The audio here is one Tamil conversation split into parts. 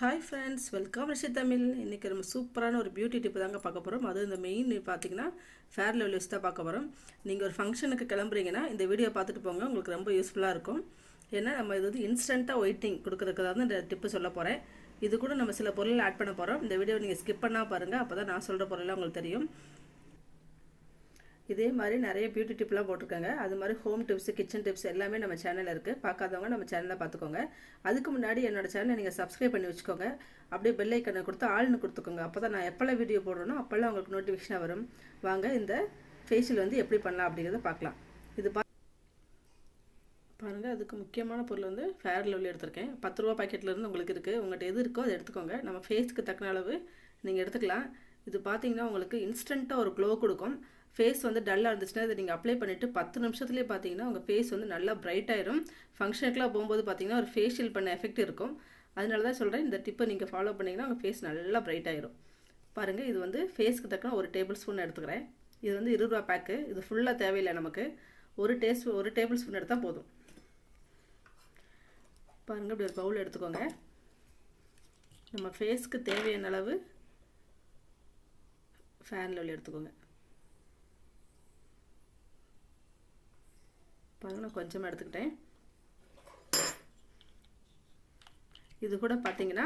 Hi friends welcome Rishi Tamil. இன்றைக்கி நம்ம சூப்பரான ஒரு பியூட்டி டிப்பு தாங்க பார்க்க போகிறோம் அது இந்த மெயின் பார்த்தீங்கன்னா ஃபேர் லெவலிஸ் தான் பார்க்க போகிறோம் நீங்கள் ஒரு ஃபங்க்ஷனுக்கு கிளம்புறீங்கன்னா இந்த வீடியோ பார்த்துட்டு போங்க. உங்களுக்கு ரொம்ப யூஸ்ஃபுல்லாக இருக்கும். ஏன்னா நம்ம இது வந்து இன்ஸ்டண்ட்டாக ஒயிட்டிங் கொடுக்குறதுக்கு தான் இந்த டிப்பு சொல்ல போகிறேன் இது கூட நம்ம சில பொருள் ஆட் பண்ண போகிறோம் இந்த வீடியோ நீங்கள் ஸ்கிப் பண்ணால் பாருங்கள் அப்போ தான் நான் சொல்கிற பொருள்லாம் உங்களுக்கு தெரியும். இதே மாதிரி நிறைய பியூட்டி டிப்லாம் போட்டிருக்காங்க. அது மாதிரி ஹோம் டிப்ஸ் கிச்சன் டிப்ஸ் எல்லாமே நம்ம சேனலில் இருக்குது பார்க்காதவங்க நம்ம சேனலில் பார்த்துக்கோங்க. அதுக்கு முன்னாடி என்னோட சேனலை நீங்கள் சப்ஸ்கிரைப் பண்ணி வச்சுக்கோங்க. அப்படியே பெல் ஐக்கனை கொடுத்து ஆள்னு கொடுத்துக்கோங்க. அப்போ தான் நான் எப்போல்லாம் வீடியோ போடுறேனோ அப்போல்லாம் உங்களுக்கு நோட்டிஃபிகேஷனாக வரும். வாங்க இந்த ஃபேஷியல் வந்து எப்படி பண்ணலாம் அப்படிங்கிறத பார்க்கலாம். இது பா பாருங்கள் அதுக்கு முக்கியமான பொருள் வந்து ஃபேர் லெவலில் எடுத்திருக்கேன். பத்து ரூபா பாக்கெட்லேருந்து உங்களுக்கு இருக்குது உங்கள்கிட்ட எது இருக்கோ அதை எடுத்துக்கோங்க. நம்ம ஃபேஸ்க்கு தக்கன அளவு நீங்கள் எடுத்துக்கலாம். இது பார்த்தீங்கன்னா உங்களுக்கு இன்ஸ்டண்ட்டாக ஒரு க்ளோ கொடுக்கும். ஃபேஸ் வந்து டல்லாக இருந்துச்சுன்னா இதை நீங்கள் அப்ளை பண்ணிவிட்டு பத்து நிமிஷத்துலேயே பார்த்தீங்கன்னா உங்கள் ஃபேஸ் வந்து நல்லா பிரைட் ஆயிரும். ஃபங்க்ஷனுக்குலாம் போகும்போது பார்த்தீங்கன்னா ஒரு ஃபேஷியல் பண்ண எஃபெக்ட் இருக்கும். அதனால தான் சொல்கிறேன் இந்த டிப்பை நீங்கள் ஃபாலோ பண்ணிங்கன்னா உங்கள் ஃபேஸ் நல்லா பிரைட் ஆயிரும். பாருங்கள் இது வந்து ஃபேஸ்க்கு தக்கன ஒரு டேபிள் ஸ்பூன் எடுத்துக்கிறேன். இது வந்து இருபது ரூபா பேக்கு இது ஃபுல்லாக தேவையில்லை நமக்கு. ஒரு டேஸ்ட் ஒரு டேபிள் ஸ்பூன் எடுத்தால் போதும். பாருங்கள் இப்படி ஒரு பவுல் எடுத்துக்கோங்க. நம்ம ஃபேஸ்க்கு தேவையான அளவு ஃபேன் லெவல் எடுத்துக்கோங்க. பாருங்கள் நான் கொஞ்சமாக எடுத்துக்கிட்டேன். இது கூட பார்த்தீங்கன்னா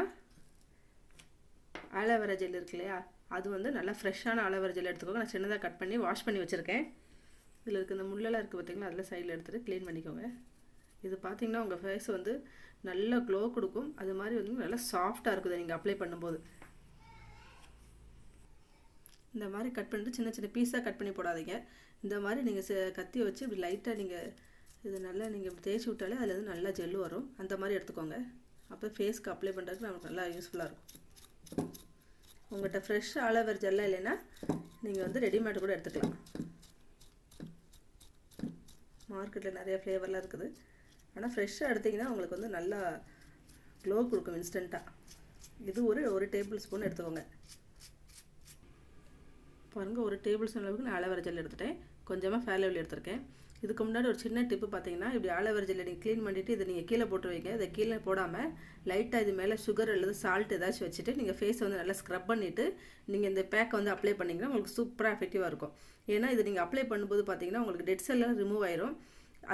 ஆலோவேரா ஜெல் இருக்கு இல்லையா? அது வந்து நல்லா ஃப்ரெஷ்ஷான ஆலோவேரா ஜெல் எடுத்துக்கோங்க. நான் சின்னதாக கட் பண்ணி வாஷ் பண்ணி வச்சுருக்கேன். இதில் இருக்க இந்த முள்ளெல்லாம் இருக்குது பார்த்திங்கன்னா அதில் சைடில் எடுத்துகிட்டு க்ளீன் பண்ணிக்கோங்க. இது பார்த்தீங்கன்னா உங்கள் ஃபேஸ் வந்து நல்லா க்ளோ கொடுக்கும். அது மாதிரி வந்து நல்லா சாஃப்டாக இருக்குது நீங்கள் அப்ளை பண்ணும்போது. இந்த மாதிரி கட் பண்ணிட்டு சின்ன சின்ன பீஸாக கட் பண்ணி போடாதீங்க. இந்த மாதிரி நீங்கள் கத்தியை வச்சு இப்படி லைட்டாக நீங்கள் இது நல்லா நீங்கள் தேய்ச்சி விட்டாலே அதில் வந்து நல்லா ஜெல்லு வரும். அந்த மாதிரி எடுத்துக்கோங்க. அப்போ ஃபேஸ்க்கு அப்ளை பண்ணுறதுக்கு நமக்கு நல்லா யூஸ்ஃபுல்லாக இருக்கும். உங்கள்கிட்ட ஃப்ரெஷ் ஆலோவேர் ஜெல்லாம் இல்லைன்னா நீங்கள் வந்து ரெடிமேட் கூட எடுத்துக்கலாம். மார்க்கெட்டில் நிறைய ஃப்ளேவர்லாம் இருக்குது. ஆனால் ஃப்ரெஷ்ஷாக எடுத்திங்கன்னா உங்களுக்கு வந்து நல்லா க்ளோ கொடுக்கும் இன்ஸ்டண்ட்டாக இது ஒரு ஒரு டேபிள் ஸ்பூன் எடுத்துக்கோங்க. பாருங்கள் ஒரு டேபிள் ஸ்பூன் அளவுக்கு நான் ஆலோவேரா ஜெல் எடுத்துட்டேன். கொஞ்சமாக ஃபேர் லெவல் எடுத்திருக்கேன். இதுக்கு முன்னாடி ஒரு சின்ன டிப்பு பார்த்தீங்கன்னா இப்படி ஆலோவேரா ஜெல்லை நீங்கள் க்ளீன் பண்ணிவிட்டு இதை நீங்கள் கீழே போட்டு வைங்க. இதை கீழே போடாமல் லைட்டாக இது மேலே சுகர் அல்லது சால்ட் ஏதாச்சும் வச்சுட்டு நீங்கள் ஃபேஸை வந்து நல்லா ஸ்க்ரப் பண்ணிவிட்டு நீங்கள் இந்த பேக்கை வந்து அப்ளை பண்ணிங்கன்னா உங்களுக்கு சூப்பராக எஃபெக்டிவாக இருக்கும். ஏன்னா இது நீங்கள் அப்ளை பண்ணும்போது பார்த்தீங்கன்னா உங்களுக்கு டெட் செல்லாம் ரிமூவ் ஆயிரும்.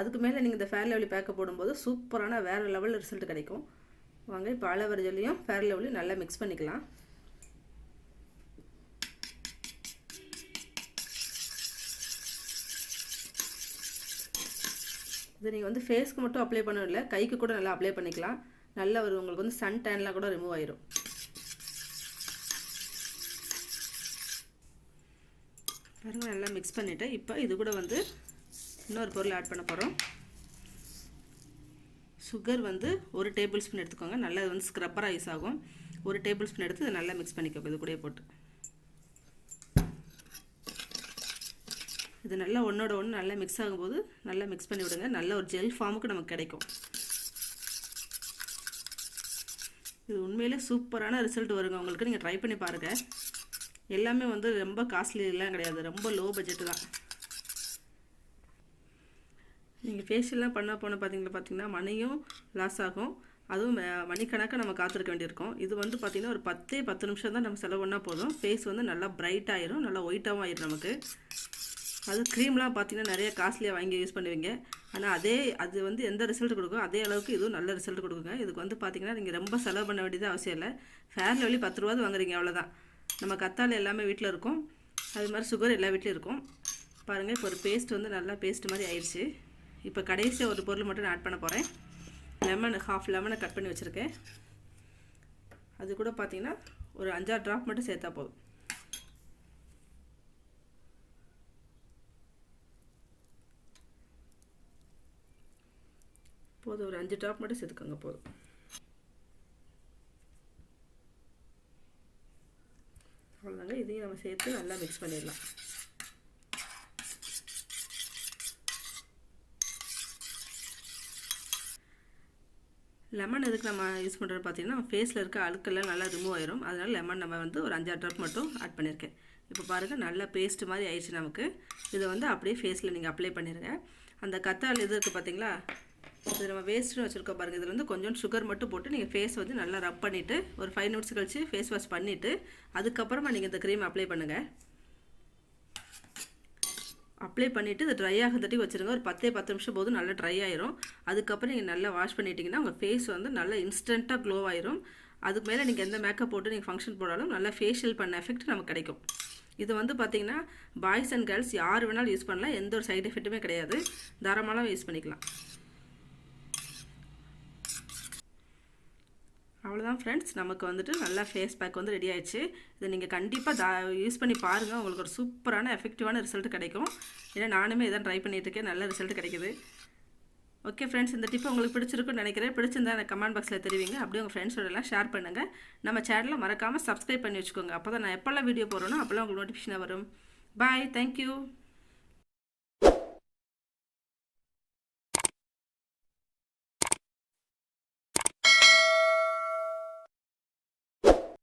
அதுக்கு மேலே நீங்கள் இந்த ஃபேர் லெவலி பேக்கை போடும்போது சூப்பரான வேறு லெவலில் ரிசல்ட் கிடைக்கும். வாங்க இப்போ ஆலோவேரா ஜெல்லையும் ஃபேர் லெவலையும் நல்லா மிக்ஸ் பண்ணிக்கலாம். இது நீங்கள் வந்து ஃபேஸ்க்கு மட்டும் அப்ளை பண்ண இல்லை கைக்கு கூட நல்லா அப்ளை பண்ணிக்கலாம். நல்லா ஒரு உங்களுக்கு வந்து சன் டேன்லாம் கூட ரிமூவ் ஆயிரும். பாருங்க நல்லா மிக்ஸ் பண்ணிவிட்டு இப்போ இது கூட வந்து இன்னொரு பொருள் ஆட் பண்ண போகிறோம் சுகர் வந்து ஒரு டேபிள் ஸ்பூன் எடுத்துக்கோங்க. நல்லா இது வந்து ஸ்க்ரப்பராக யூஸ் ஆகும். ஒரு டேபிள் ஸ்பூன் எடுத்து இதை நல்லா மிக்ஸ் பண்ணிக்கோங்க. இது கூட போட்டு. இது நல்லா ஒன்றோட ஒன்று நல்லா மிக்ஸ் ஆகும்போது நல்லா மிக்ஸ் பண்ணி விடுங்க. நல்ல ஒரு ஜெல் ஃபார்முக்கு நமக்கு கிடைக்கும். இது உண்மையிலே சூப்பரான ரிசல்ட் வருங்க. உங்களுக்கு நீங்கள் ட்ரை பண்ணி பாருங்கள் எல்லாமே வந்து ரொம்ப காஸ்ட்லிலாம் கிடையாது. ரொம்ப லோ பட்ஜெட்டு தான். நீங்கள் ஃபேஷியல்லாம் பண்ண போன பார்த்தீங்களா பார்த்தீங்கன்னா மணியும் லாஸ் ஆகும். அதுவும் மணிக்கணக்காக நம்ம காத்திருக்க வேண்டியிருக்கும். இது வந்து பார்த்திங்கன்னா ஒரு பத்தே பத்து நிமிஷம் தான் நம்ம செலவு பண்ணால் போதும். ஃபேஸ் வந்து நல்லா பிரைட் ஆயிரும். நல்லா ஒயிட்டாகவும் ஆயிரும் நமக்கு. அது க்ரீம்லாம் பார்த்தீங்கன்னா நிறைய காஸ்ட்லியாக வாங்கி யூஸ் பண்ணுவீங்க. ஆனால் அதே அது வந்து எந்த ரிசல்ட் கொடுக்கும் அதே அளவுக்கு இதுவும் நல்ல ரிசல்ட் கொடுக்குங்க. இதுக்கு வந்து பார்த்தீங்கன்னா நீங்கள் ரொம்ப செலவு பண்ண வேண்டியது அவசியம் இல்லை. ஃபேர் லெவலி பத்து ரூபா வாங்குறீங்க அவ்வளோதான் நம்ம கத்தாழை எல்லாமே வீட்டில் இருக்கும். அது மாதிரி சுகர் எல்லா வீட்லேயும் இருக்கும். பாருங்கள் இப்போ ஒரு பேஸ்ட் வந்து நல்லா பேஸ்ட் மாதிரி ஆயிடுச்சு இப்போ கடைசியாக ஒரு பொருள் மட்டும் நான் ஆட் பண்ண போகிறேன் லெமன் ஹாஃப் லெமனை கட் பண்ணி வச்சுருக்கேன். அது கூட பார்த்தீங்கன்னா ஒரு அஞ்சாறு ட்ராப் மட்டும் சேர்த்தா போதும். போதும் ஒரு அஞ்சு ட்ராப் மட்டும் செதுக்கங்க போதும். அவ்வளோதாங்க இதையும் நம்ம சேர்த்து நல்லா மிக்ஸ் பண்ணிடலாம். லெமன் எதுக்கு நம்ம யூஸ் பண்ணுறது பார்த்தீங்கன்னா ஃபேஸில் இருக்க அழுக்கெல்லாம் நல்லா ரிமூவ் ஆயிரும். அதனால் லெமன் நம்ம வந்து ஒரு அஞ்சாறு ட்ராப் மட்டும் ஆட் பண்ணியிருக்கேன் இப்போ பாருங்கள் நல்லா பேஸ்ட் மாதிரி ஆயிடுச்சு நமக்கு. இதை வந்து அப்படியே ஃபேஸில் நீங்கள் அப்ளை பண்ணிடுங்க அந்த கத்தாழ் இது இருக்குது பார்த்தீங்களா இது நம்ம வேஸ்ட்னு வச்சுருக்கோம் பாருங்கள் இதில் வந்து கொஞ்சம் சுகர் மட்டும் போட்டு நீங்கள் ஃபேஸ் வந்து நல்லா ரப் பண்ணிவிட்டு ஒரு ஃபைவ் மினிட்ஸ் கழிச்சு ஃபேஸ் வாஷ் பண்ணிவிட்டு அதுக்கப்புறமா நீங்கள் இந்த க்ரீம் அப்ளை பண்ணுங்கள் அப்ளை பண்ணிவிட்டு இது ட்ரை ஆகிறதுட்டி வச்சுருங்க. ஒரு பத்தே பத்து நிமிஷம் போதும் நல்லா ட்ரை ஆயிரும். அதுக்கப்புறம் நீங்கள் நல்லா வாஷ் பண்ணிட்டீங்கன்னா உங்கள் ஃபேஸ் வந்து நல்லா இன்ஸ்டண்ட்டாக க்ளோ ஆயிரும். அதுக்கு மேலே நீங்கள் எந்த மேக்கப் போட்டு நீங்கள் ஃபங்க்ஷன் போடாலும் நல்லா ஃபேஷியல் பண்ண எஃபெக்ட் நமக்கு கிடைக்கும். இது வந்து பார்த்திங்கன்னா பாய்ஸ் அண்ட் கேர்ள்ஸ் யார் வேணாலும் யூஸ் பண்ணலாம். எந்த ஒரு சைடு எஃபெக்ட்டுமே கிடையாது. தாராளமாக யூஸ் பண்ணிக்கலாம். அவ்வளோதான் ஃப்ரெண்ட்ஸ் நமக்கு வந்துட்டு நல்லா ஃபேஸ் பேக் வந்து ரெடி ஆயிடுச்சு. இதை நீங்கள் கண்டிப்பாக தா யூஸ் பண்ணி பாருங்கள் உங்களுக்கு ஒரு சூப்பரான எஃபெக்டிவான ரிசல்ட் கிடைக்கும். ஏன்னா நானுமே இதான் ட்ரை பண்ணிகிட்ருக்கேன் இருக்கேன். நல்ல ரிசல்ட் கிடைக்குது. ஓகே ஃப்ரெண்ட்ஸ் இந்த டிப் உங்களுக்கு பிடிச்சிருக்குன்னு நினைக்கிறேன். பிடிச்சிருந்தா எனக்கு கமெண்ட் பாக்ஸில் தெரிவிங்க. அப்படியே உங்கள் ஃப்ரெண்ட்ஸோடலாம் ஷேர் பண்ணுங்கள் நம்ம சேனலில் மறக்காமல் சப்ஸ்கிரைப் பண்ணி வச்சுக்கோங்க. அப்போ தான் நான் எப்போல்லாம் வீடியோ போகிறேனோ அப்போல்லாம் உங்களுக்கு நோட்டிஃபிகேஷன் வரும். Bye thank you